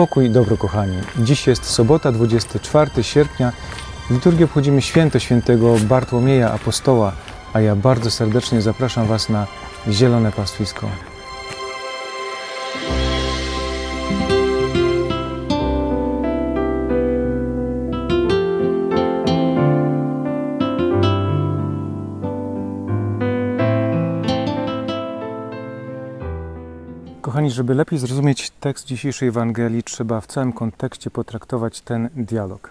Pokój i dobro, kochani. Dziś jest sobota, 24 sierpnia. W liturgii obchodzimy święto świętego Bartłomieja Apostoła, a ja bardzo serdecznie zapraszam Was na zielone pastwisko. Kochani, żeby lepiej zrozumieć tekst dzisiejszej Ewangelii, trzeba w całym kontekście potraktować ten dialog.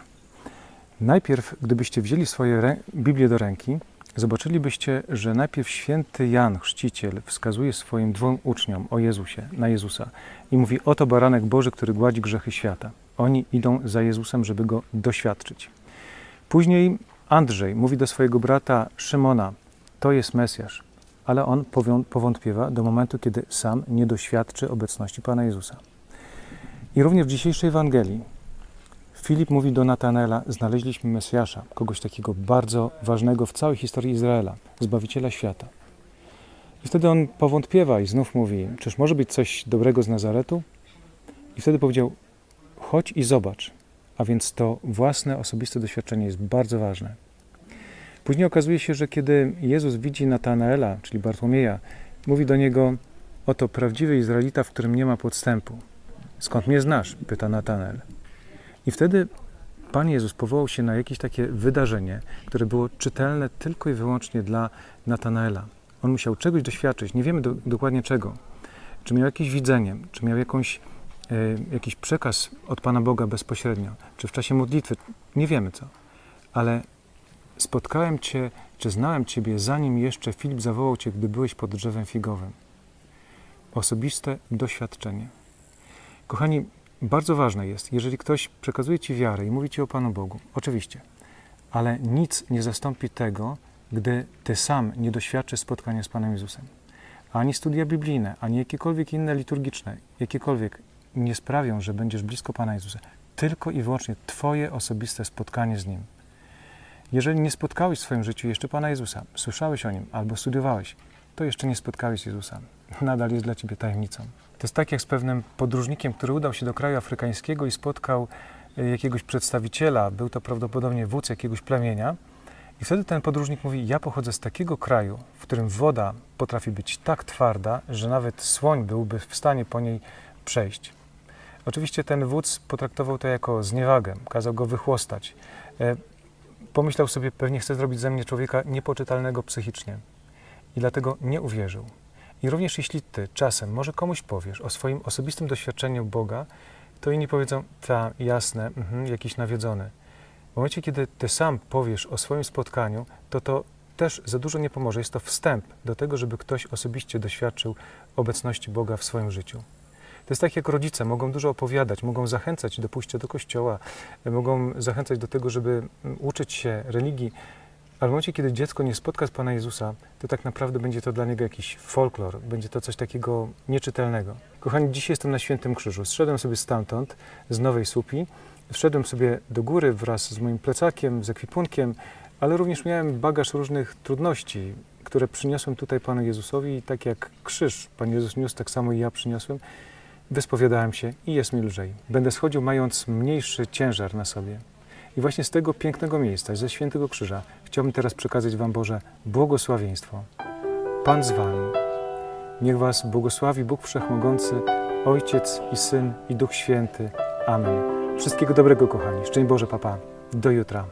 Najpierw, gdybyście wzięli swoje Biblię do ręki, zobaczylibyście, że najpierw święty Jan, chrzciciel, wskazuje swoim dwóm uczniom o Jezusie, na Jezusa i mówi: Oto baranek Boży, który gładzi grzechy świata. Oni idą za Jezusem, żeby go doświadczyć. Później Andrzej mówi do swojego brata Szymona: To jest Mesjasz, ale on powątpiewa do momentu, kiedy sam nie doświadczy obecności Pana Jezusa. I również w dzisiejszej Ewangelii Filip mówi do Natanaela: Znaleźliśmy Mesjasza, kogoś takiego bardzo ważnego w całej historii Izraela, zbawiciela świata. I wtedy on powątpiewa i znów mówi: Czyż może być coś dobrego z Nazaretu? I wtedy powiedział: Chodź i zobacz. A więc to własne, osobiste doświadczenie jest bardzo ważne. Później okazuje się, że kiedy Jezus widzi Natanaela, czyli Bartłomieja, mówi do niego: Oto prawdziwy Izraelita, w którym nie ma podstępu. Skąd mnie znasz? pyta Natanael. I wtedy Pan Jezus powołał się na jakieś takie wydarzenie, które było czytelne tylko i wyłącznie dla Natanaela. On musiał czegoś doświadczyć, nie wiemy do, dokładnie czego. Czy miał jakieś widzenie, czy miał jakąś, e, jakiś przekaz od Pana Boga bezpośrednio, czy w czasie modlitwy, nie wiemy co. Ale spotkałem Cię, czy znałem Ciebie, zanim jeszcze Filip zawołał Cię, gdy byłeś pod drzewem figowym. Osobiste doświadczenie. Kochani, bardzo ważne jest, jeżeli ktoś przekazuje Ci wiarę i mówi Ci o Panu Bogu, oczywiście, ale nic nie zastąpi tego, gdy Ty sam nie doświadczysz spotkania z Panem Jezusem. Ani studia biblijne, ani jakiekolwiek inne liturgiczne, jakiekolwiek nie sprawią, że będziesz blisko Pana Jezusa. Tylko i wyłącznie Twoje osobiste spotkanie z Nim. Jeżeli nie spotkałeś w swoim życiu jeszcze Pana Jezusa, słyszałeś o Nim albo studiowałeś, to jeszcze nie spotkałeś Jezusa. Nadal jest dla Ciebie tajemnicą. To jest tak jak z pewnym podróżnikiem, który udał się do kraju afrykańskiego i spotkał e, jakiegoś przedstawiciela, był to prawdopodobnie wódz jakiegoś plemienia. I wtedy ten podróżnik mówi: Ja pochodzę z takiego kraju, w którym woda potrafi być tak twarda, że nawet słoń byłby w stanie po niej przejść. Oczywiście ten wódz potraktował to jako zniewagę, kazał go wychłostać. Pomyślał sobie, pewnie chce zrobić ze mnie człowieka niepoczytalnego psychicznie. I dlatego nie uwierzył. I również jeśli ty czasem może komuś powiesz o swoim osobistym doświadczeniu Boga, to inni powiedzą, ta, jasne, mhm, jakiś nawiedzony. W momencie, kiedy ty sam powiesz o swoim spotkaniu, to to też za dużo nie pomoże. Jest to wstęp do tego, żeby ktoś osobiście doświadczył obecności Boga w swoim życiu. To jest tak, jak rodzice mogą dużo opowiadać, mogą zachęcać do pójścia do kościoła, mogą zachęcać do tego, żeby mm, uczyć się religii, ale w momencie, kiedy dziecko nie spotka z Pana Jezusa, to tak naprawdę będzie to dla niego jakiś folklor, będzie to coś takiego nieczytelnego. Kochani, dzisiaj jestem na Świętym Krzyżu. Zszedłem sobie stamtąd, z Nowej Słupi, wszedłem sobie do góry wraz z moim plecakiem, z ekwipunkiem, ale również miałem bagaż różnych trudności, które przyniosłem tutaj Panu Jezusowi i tak jak krzyż Pan Jezus niósł, tak samo i ja przyniosłem. Wyspowiadałem się i jest mi lżej. Będę schodził mając mniejszy ciężar na sobie. I właśnie z tego pięknego miejsca, ze Świętego Krzyża, chciałbym teraz przekazać Wam Boże błogosławieństwo. Pan z Wami. Niech Was błogosławi Bóg Wszechmogący, Ojciec i Syn i Duch Święty. Amen. Wszystkiego dobrego, kochani. Szczęść Boże, papa. Do jutra.